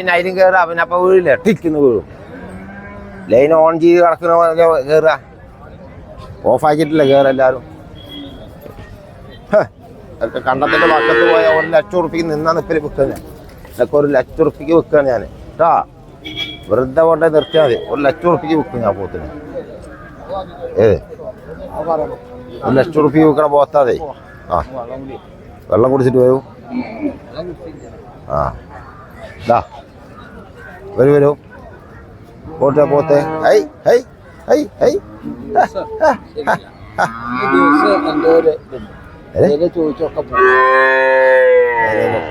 പിന്നെ അതിലും കയറുക പിന്നെ അപ്പം വീഴില്ല ടിക്കുന്നു വീഴും. ലൈൻ ഓൺ ചെയ്ത് കിടക്കുന്ന പോലെ കയറുക ഓഫാക്കിയിട്ടില്ല കയറുക എല്ലാവരും അതൊക്കെ കണ്ടത്തിന്റെ പക്കത്ത് പോയ ഒരു ലക്ഷം ഉറുപ്പിക്ക് നിന്നാ നിപ്പിൽ വിൽക്കുക ഇതൊക്കെ ഒരു ലക്ഷം ഉറുപ്പിക്ക് വിൽക്കുകയാണ് ഞാൻ. കേട്ടാ വെറുതെ കൊണ്ടേ നിർത്തിയാൽ മതി. ഒരു ലക്ഷം ഉറുപ്പിക്ക് വിൽക്കും ഞാൻ പോത്തിന്. ഏത് ഒരു ലക്ഷം ഉറുപ്പിക്ക് വിൽക്കണ പോത്താതെ ആ. വെള്ളം കുടിച്ചിട്ട് വരൂ. ആ. ദാ വരൂ വരൂ പോട്ടെ പോത്തെ ഹൈ ഹൈ ഹൈ ഹൈ ഏ? ചോദിച്ചൊക്കെ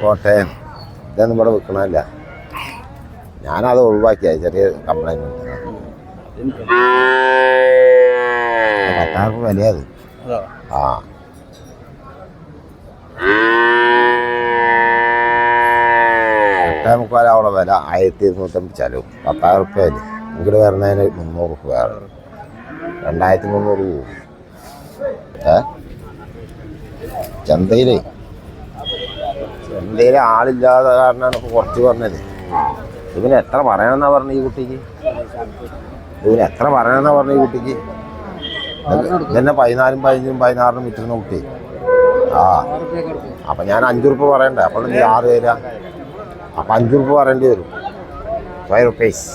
കോട്ടെ ഇതൊന്നും ഇവിടെ വിൽക്കണമല്ല ഞാനത് ഒഴിവാക്കിയ ചെറിയ കംപ്ലൈന്റ് പത്താർക്ക് വിലയത് ആ എട്ടേ മുക്കാലും അവിടെ വില ആയിരത്തി ഇരുന്നൂറ്റമ്പത് ചെലവും പത്തായിരം റുപ്യ അല്ലേ ഇങ്ങോട്ട് വരുന്നതിന് മുന്നൂറ് റുപ്യ രണ്ടായിരത്തി മുന്നൂറ് ഏ? ചന്തയിലേ? ചന്തയിലെ ആളില്ലാതെ കാരണമാണ് ഇപ്പോൾ കുറച്ച് പറഞ്ഞത്. ഇതിന് എത്ര പറയണമെന്നാ പറഞ്ഞു ഈ കുട്ടിക്ക്? ഇതിന് എത്ര പറയണമെന്നാ പറഞ്ഞു ഈ കുട്ടിക്ക്? ഇതന്നെ പതിനാലും പതിനഞ്ചും പതിനാറിനും വിറ്റിരുന്ന കുട്ടി. ആ. അപ്പം ഞാൻ അഞ്ചു റുപ്യ പറയണ്ടേ? അപ്പോൾ നീ ആറ് തരാ. അപ്പം അഞ്ച് റുപ്യ പറയേണ്ടി വരും. ഫൈവ് റുപ്പീസ്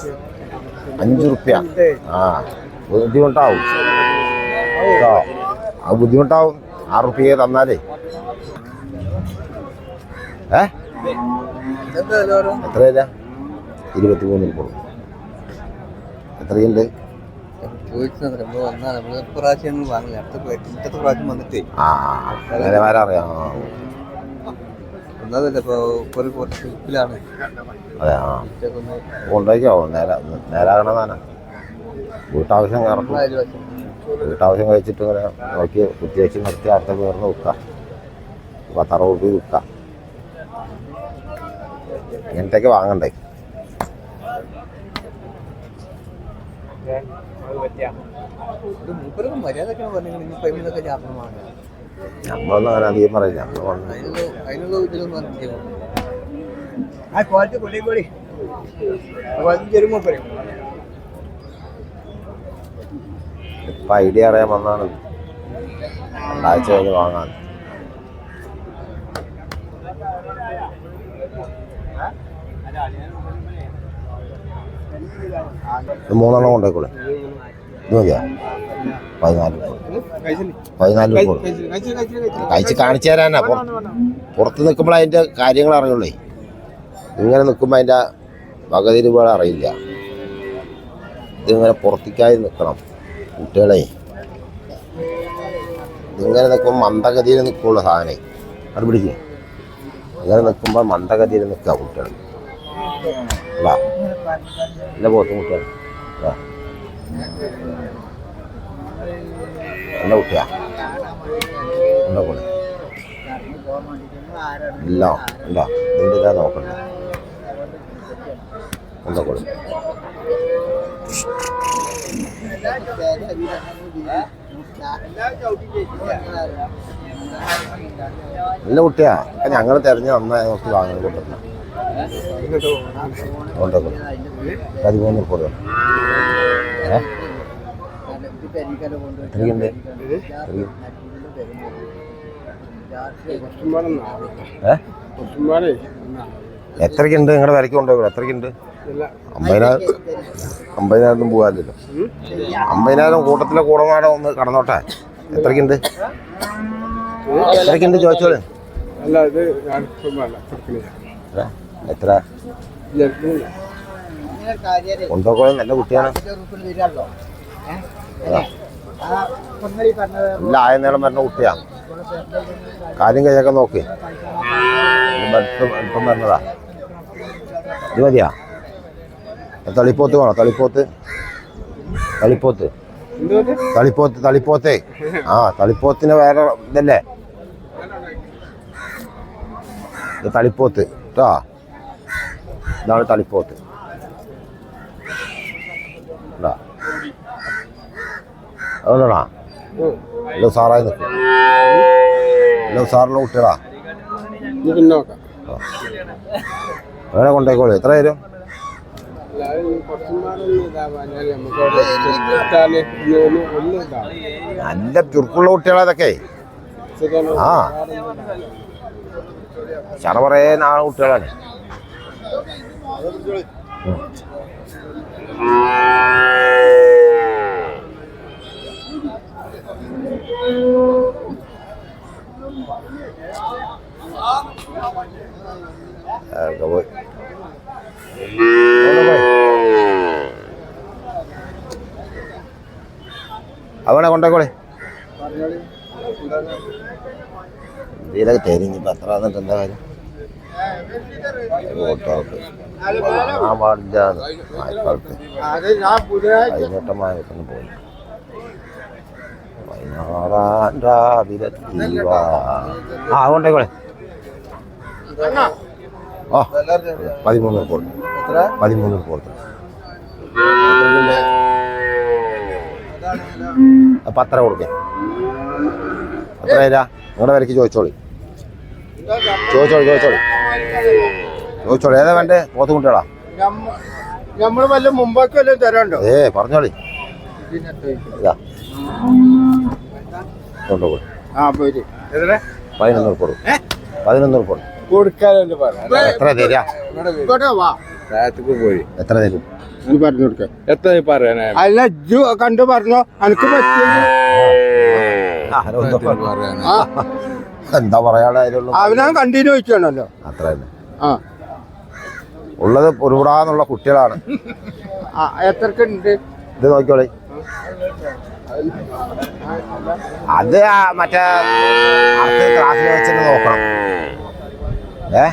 അഞ്ച് റുപ്യ ആ ബുദ്ധിമുട്ടാവും. കേട്ടോ ആ ബുദ്ധിമുട്ടാവും. ആറ് റുപ്യ തന്നാലേ. ഏ? എത്രയില്ല? ഇരുപത്തി മൂന്നിൽ കൊടുക്കും എത്രയുണ്ട് ചോദിച്ചത് അങ്ങനെ വന്നാൽ ആ, ഒന്നതല്ല ഇപ്പൊ ഒരു കുറച്ച് അതെ ആ. കൊണ്ടുപോയിക്കോ നേരെ നേരാകണമെന്നാണ്. വീട്ടാവശ്യം കറക്കും. അയൽവാസി. വീട്ടാവശ്യം കഴിച്ചിട്ട് ഇങ്ങനെ നോക്കി കുത്തിവെച്ച് നിർത്തി അടുത്ത കയറുന്ന വിൽക്കാം. പത്തറുപത് രൂപ വിൽക്കാം. ഇങ്ങനത്തേക്ക് വാങ്ങണ്ടേ? മര്യാദക്കാണ് പറഞ്ഞെങ്കിൽ ഇനി പൈമിന്നൊക്കെ ജാപ്പനം വാങ്ങുക നമ്മളൊന്നും അങ്ങനെ അധികം പറയില്ല. ഇപ്പം ഐഡിയ അറിയാൻ വന്നാണ്. രണ്ടാഴ്ച കഴിഞ്ഞ് വാങ്ങാൻ. മൂന്നെണ്ണം കൊണ്ടേക്കൂടെ ഇത് മതിയോ പതിനാല്. കഴിച്ച് കാണിച്ചു തരാനാ. പുറ- പുറത്ത് നിൽക്കുമ്പോൾ അതിന്റെ കാര്യങ്ങൾ അറിയുള്ളേ. ഇങ്ങനെ നിൽക്കുമ്പോൾ അതിന്റെ വകതിരിവുകൾ അറിയില്ല. ഇതിങ്ങനെ പുറത്തേക്കായി നിൽക്കണം കുട്ടികളെ. ഇങ്ങനെ നിൽക്കുമ്പോൾ മന്ദഗതിയിൽ നിൽക്കുള്ളൂ സാധനം. അത് പിടിക്കും. ഇങ്ങനെ നിൽക്കുമ്പോൾ മന്ദഗതിയിൽ നിൽക്കുക കുട്ടികൾ. അല്ല നല്ല പോത്തും കുട്ടികൾ. അതാ. നല്ല കുട്ടിയാ? എന്താ കൂടെ ഇല്ല ഇല്ല. ഇതിന്റെ ഇതാ നോക്കണ്ട. എന്താ കൂടെ നല്ല കുട്ടിയാ ഞങ്ങൾ തെരഞ്ഞു വന്ന നോക്കി വാങ്ങാൻ കൊണ്ടുവരണം. എത്രയുണ്ട് എത്രയും? ഏ? എത്രയ്ക്കുണ്ട്? നിങ്ങളുടെ വിലയ്ക്ക് കൊണ്ടുപോയി എത്രയ്ക്കുണ്ട്? അമ്പതിനായിരം അമ്പതിനായിരം പോകാമല്ലോ അമ്പതിനായിരം കൂട്ടത്തിലെ കൂടമാടം ഒന്ന് കടന്നോട്ടെ. എത്രയ്ക്കുണ്ട്? എത്രയ്ക്കുണ്ട് ചോദിച്ചോളൂ. അല്ല ഇത് എത്ര? കൊണ്ടുപോകോളും നല്ല കുട്ടിയാണ്. നല്ല ആയനേളം വരുന്ന കുട്ടിയാ. കാര്യം കഴിയൊക്കെ നോക്ക്. ഇപ്പം വരുന്നതാ. ഇത് മതിയാ? തളിപ്പോത്ത് വേണോ? തളിപ്പോത്ത്. തളിപ്പോത്ത്. തളിപ്പോത്ത് തളിപ്പോത്തേ. ആ തളിപ്പോത്തിന് വേറെ ഇതല്ലേ? ഇത് തളിപ്പോത്ത്. കേട്ടോ ഇതാണ് തളിപ്പോത്ത് അതുകൊണ്ടാ എല്ലാം സാറായി നിൽക്കും എല്ലാം സാറിന്റെ കുട്ടികളാ പിന്നെ അങ്ങനെ കൊണ്ടേക്കോളൂ എത്ര ഒന്ന് നല്ല ചുരുക്കുള്ള കുട്ടികളെ അതൊക്കെ ആ ചറ കുറേ നാളെ കുട്ടികളാണ്. അതൊക്കെ പോയി അവിടെ കൊണ്ടേക്കോളെ? ഇതിലൊക്കെ തരും ഇപ്പം എത്ര എന്നിട്ട് എന്താ കാര്യം വോട്ടവർക്ക് ആ പാടില്ല മഴക്കാലത്ത് അത് ഞാൻ പുതിയതായി പതിനെട്ടമായ പോയി. പതിനാറാം രാവിലെ. ആ കൊടുക്കേ അത്ര തരാ നിങ്ങളുടെ വിലക്ക് ചോദിച്ചോളി. ചോദിച്ചോളി ചോദിച്ചോളി. ചോദിച്ചോളി ഏതാ വേണ്ടേ? പോത്ത് കുട്ടികളാ. നമ്മൾ വല്ല മുമ്പാക്കി വല്ലതും തരാണ്ടോ ഏ പറഞ്ഞോളി. ഇതാ. കൊണ്ടുപോയി ആ പോയി പതിനൊന്ന് പതിനൊന്ന് പറയാം എത്ര തരാ പോയി. എത്ര തരും? പറഞ്ഞു കൊടുക്കാം. എത്ര പറയാനാ? അല്ല കണ്ടു പറഞ്ഞോ. എനിക്ക് എന്തോ പറയാനുള്ള അതിലുള്ള അവനാ കണ്ടിന്യൂ വെച്ചാണല്ലോ അത്ര തന്നെ ആ. ഉള്ളത് ഒരുപാടാന്നുള്ള കുട്ടികളാണ്. എത്രക്കുണ്ട്? ഇത് നോക്കിയോളി അത് മറ്റേ അടുത്ത ക്ലാസ്സിൽ വെച്ചിട്ട് നോക്കണം. ഏ?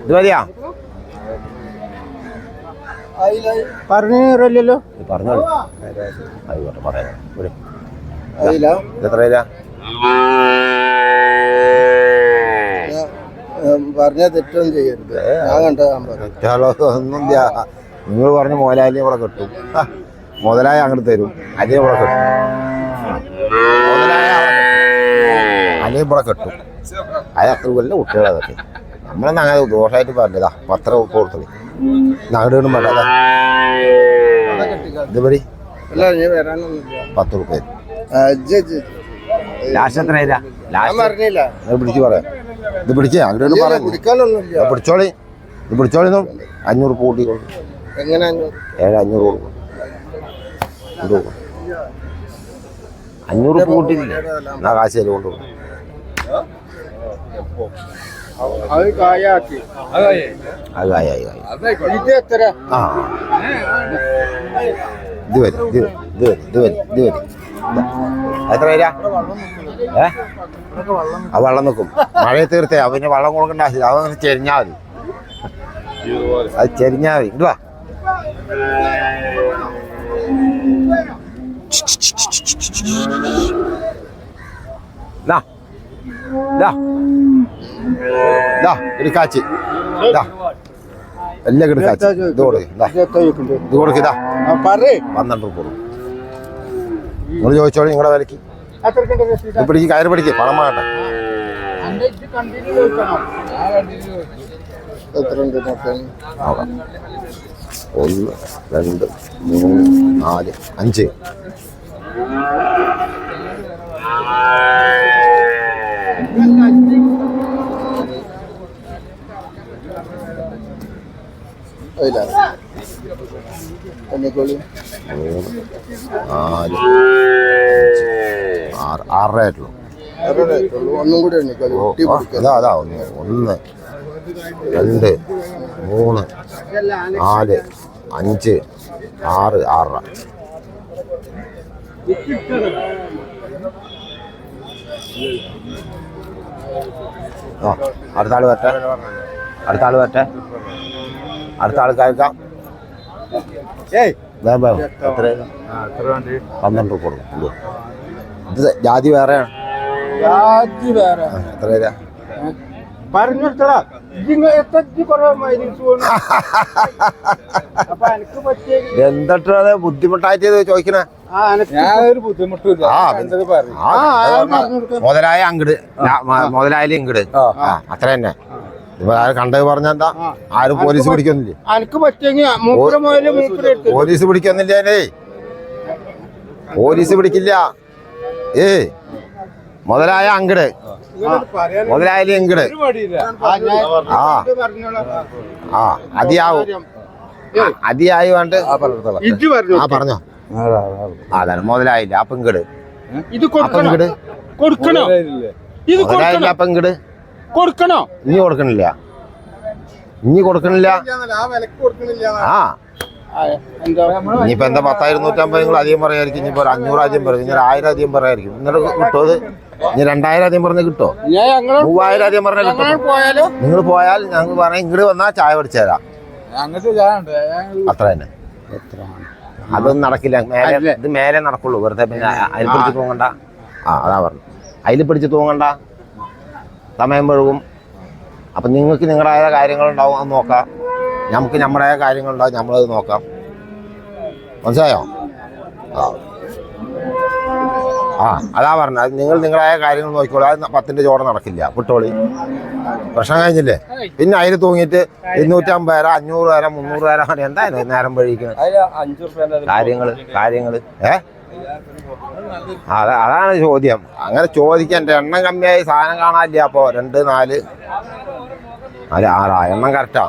ഇത് മതിയാ? പറഞ്ഞു തരല്ലോ ഇത് പറഞ്ഞോളൂ. ആയിക്കോട്ടെ പറയാം എത്ര തരാ പറഞ്ഞ തെറ്റൊന്നും ചെയ്യരുത്. ഞാൻ കണ്ടത് ഒന്നും നിങ്ങൾ പറഞ്ഞ മോലാലിനെ ഇവിടെ കിട്ടും. മുതലായ അങ്ങോട്ട് തരും. അതേ ഇവിടെ കിട്ടും. അല്ലേ ഇവിടെ കിട്ടും. അത് അത്ര വലിയ കുട്ടികളെ അതൊക്കെ നമ്മളൊന്നും അങ്ങനെ ദോഷമായിട്ട് പറഞ്ഞതാ. പത്ര കൊടുത്തത്. നാടുകളും വേണ്ടതാ അതാ. ഇത് പടി അല്ല ഞാൻ വരാനൊന്നുമില്ല. പത്ത് റുപ്യ ലാസ്റ്റ് എത്ര പിടിച്ച് പറയാം ഇത് പിടിച്ചേ അവരോട് പറയാം. കുടിക്കാനൊന്നുമില്ല പിടിച്ചോളി. ഇത് പിടിച്ചോളി. അഞ്ഞൂറ് കൂട്ടി എങ്ങനെ ഏഴ് അഞ്ഞൂറ് കൊടുക്കും. അഞ്ഞൂറ് കൂട്ടിയില്ല എന്നാ കാശ് തരും കൊണ്ട് കൊടുക്കും. അത് കായാക്കി. അത് കായ ഇത് എത്ര ആ. ഇത് വരും ഇത് വരും, ഇത് വരും ഇത് വരും. ഇത് വരും ഇതാ. എത്ര വരാ ഏ? ആ വെള്ളം നിൽക്കും. മഴയെ തീർത്തേ അവന് വെള്ളം കൊടുക്കേണ്ട ആവശ്യമില്ല ചെരിഞ്ഞാൽ ചെരിഞ്ഞാ മതി. അത് ചെരിഞ്ഞാൽ മതി. ഇതുവാ ദാ. ദാ. ദാ ഒരു കാച്ചി. ദാ. എല്ലാം കിടക്കാച്ചി കാച്ചി. ഇത് കൊടുക്ക്. ഇത് കൊടുക്ക് ഇതാ പന്ത്രണ്ട് രൂപ കൊടുക്കും. നിങ്ങൾ ചോദിച്ചോളൂ നിങ്ങളുടെ വിലക്ക് പിടിക്ക് കയറി പിടിക്ക് പണം വേണ്ട. ഒന്ന് രണ്ട് മൂന്ന് നാല് അഞ്ച്. അതില മൂന്ന് നാല് ആറ് ആറര ആയിട്ടുള്ളൂ. ഒന്നും കൂടി അതാ അതാ ഒന്ന് ഒന്ന് രണ്ട് മൂന്ന് നാല് അഞ്ച് ആറ് ആറര. ആ അടുത്ത ആൾ വരട്ടെ. അടുത്ത ആൾ വരട്ടെ. അടുത്ത ആൾ കേൾക്കാം ഏയ് വേഗം വേഗം എത്ര എത്ര വേണ്ടി പന്ത്രണ്ട് രൂപ കൊടുക്കും ഇത്. ജാതി വേറെയാണ്. വേറെ. ആ, എത്ര ബുദ്ധിമുട്ടായിട്ട് ചോദിക്കണേ? മുതലായ അങ്ങട്. മുതലായാലും ഇങ്ങട്. ആ. അത്ര തന്നെ ഇപ്പൊ പറഞ്ഞ എന്താ? ആരും പോലീസ് പിടിക്കുന്നില്ലേ? പോലീസ് പിടിക്കുന്നില്ലേ പോലീസ് പിടിക്കില്ല. ഏ മുതലായ അങ്കട്. മുതലായാലും അങ്കട്. ആ ആ. അതിയാവും. അതിയായി വേണ്ട. ഇജ്ജ് പറഞ്ഞു. ആ പറഞ്ഞോ. അതാണ്. മുതലായില്ല അപ്പൊ ഇങ്ങട് ഇത് അപ്പൊ കൊടുക്കണോ. ഇങ്ങട് ഇത് മുതലായില്ല കൊടുക്കണോ. അപ്പൊ ഇങ്ങട് കൊടുക്കണോ? ഇനി കൊടുക്കണില്ല. ഇനി കൊടുക്കണില്ല. ആ. ഇനിയിപ്പോ എന്താ പത്തായിരം നൂറ്റമ്പത് നിങ്ങൾ അധികം പറയായിരിക്കും ഇനിയിപ്പോ ഒരു അഞ്ഞൂറ് അധികം പറയും. ഇനി ആയിരം അധികം പറയായിരിക്കും എന്നിട്ട് കിട്ടുമോ അത്? ഇനി രണ്ടായിരം അധികം പറഞ്ഞ് കിട്ടോ മൂവായിരം ആദ്യം പറഞ്ഞാൽ കിട്ടും നിങ്ങൾ പോയാൽ ഞങ്ങൾ പറഞ്ഞാൽ ഇങ്ങോട്ട് വന്നാൽ ചായ പിടിച്ചു തരാം. അത്ര തന്നെ. അതൊന്നും നടക്കില്ല. മേലെ ഇത് മേലെ നടക്കുള്ളൂ. വെറുതെ പിന്നെ അതിൽ പിടിച്ച് തൂങ്ങണ്ട ആ അതാ പറഞ്ഞു അതിൽ പിടിച്ച് തൂങ്ങണ്ട സമയം പെഴുകും അപ്പം നിങ്ങൾക്ക് നിങ്ങളുടേതായ കാര്യങ്ങളുണ്ടാവും അത് നോക്കാം. നമുക്ക് നമ്മുടേതായ കാര്യങ്ങളുണ്ടാവും നമ്മളത് നോക്കാം. മനസ്സിലായോ? ആ. ആ അതാ പറഞ്ഞത്. നിങ്ങൾ നിങ്ങളായ കാര്യങ്ങൾ നോക്കിക്കോളൂ. അത് പത്തിന്റെ ചോട നടക്കില്ല. വിട്ടോളി. പ്രശ്നം കഴിഞ്ഞില്ലേ? പിന്നെ അതിൽ തൂങ്ങിയിട്ട് ഇരുന്നൂറ്റമ്പത് പേര അഞ്ഞൂറ് പേര മുന്നൂറ് പേരാണ് എന്തായാലും നേരം വഴിക്കുന്നത് കാര്യങ്ങൾ കാര്യങ്ങൾ ഏ? അത അതാണ് ചോദ്യം. അങ്ങനെ ചോദിക്കാൻ എണ്ണം കമ്മിയായി സാധനം കാണാനില്ല അപ്പോ. രണ്ട് നാല്. അല്ല ആറാ എണ്ണം കറക്റ്റാ